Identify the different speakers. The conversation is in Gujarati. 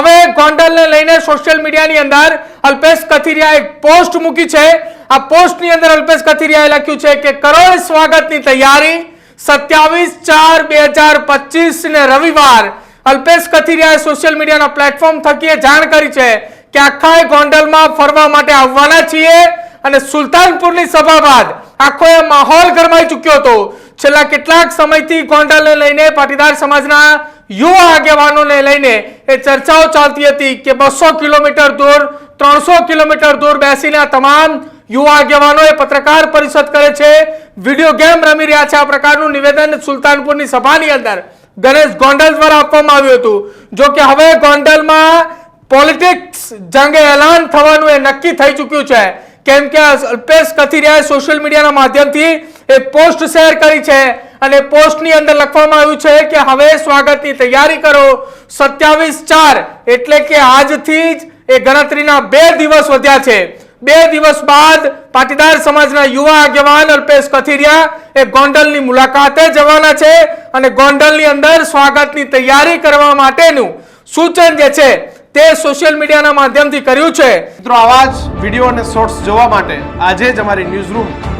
Speaker 1: હવે ગોંડલને લઈને સોશિયલ મીડિયાની અંદર અલ્પેશ કથિરિયા એક પોસ્ટ મૂકી છે. આ પોસ્ટની અંદર અલ્પેશ કથિરિયાએ લખ્યું છે કે કરોડ સ્વાગતની તૈયારી સત્યાવીસ ચાર બે હજાર પચીસ ને રવિવાર. અલ્પેશ કથિરિયાએ સોશિયલ મીડિયાના પ્લેટફોર્મ થકી જાણ કરી છે કે આખા ગોંડલમાં ફરવા માટે આવવાના છીએ અને સુલતાનપુરની સભા બાદ આખો એ માહોલ ગરમાઈ ચૂક્યો હતો. છેલ્લા કેટલાક સમયથી ગોંડલને લઈને પાટીદાર સમાજના યુવા આગેવાનોને લઈને એ ચર્ચાઓ ચાલતી હતી કે બસો કિલોમીટર દૂર, ત્રણસો કિલોમીટર દૂર બેસીને તમામ યુવા આગેવાનોએ પત્રકાર પરિષદ કરે છે. વીડિયો ગેમ રમી રહ્યા છે. આ પ્રકારનું નિવેદન સુલતાનપુરની સભાની અંદર ગણેશ ગોંડલ દ્વારા આપવામાં આવ્યું હતું. જો કે હવે ગોંડલમાં પોલિટિક્સ જંગે એલાન થવાનું એ નક્કી થઈ ચૂક્યું છે. કેમ કે અલ્પેશ કથિરિયાએ સોશિયલ મીડિયાના માધ્યમથી એક પોસ્ટ શેર કરી છે અને પોસ્ટની અંદર લખવામાં આવ્યું છે કે હવે સ્વાગતની તૈયારી કરો. સત્યાવીસ ચાર એટલે કે આજથી જ એ ગણતરીના બે દિવસ વધ્યા છે. બે દિવસ બાદ પાટીદાર સમાજના યુવા આગેવાન અલ્પેશ કથિરિયા એ ગોંડલની મુલાકાતે જવાના છે અને ગોંડલની અંદર સ્વાગતની તૈયારી કરવા માટેનું સૂચન જે છે તે સોશિયલ મીડિયાના માધ્યમથી કર્યું છે.
Speaker 2: મિત્રો, આવા જ વીડિયો અને શોર્ટ્સ જોવા માટે આજે જ અમારી ન્યૂઝ રૂમ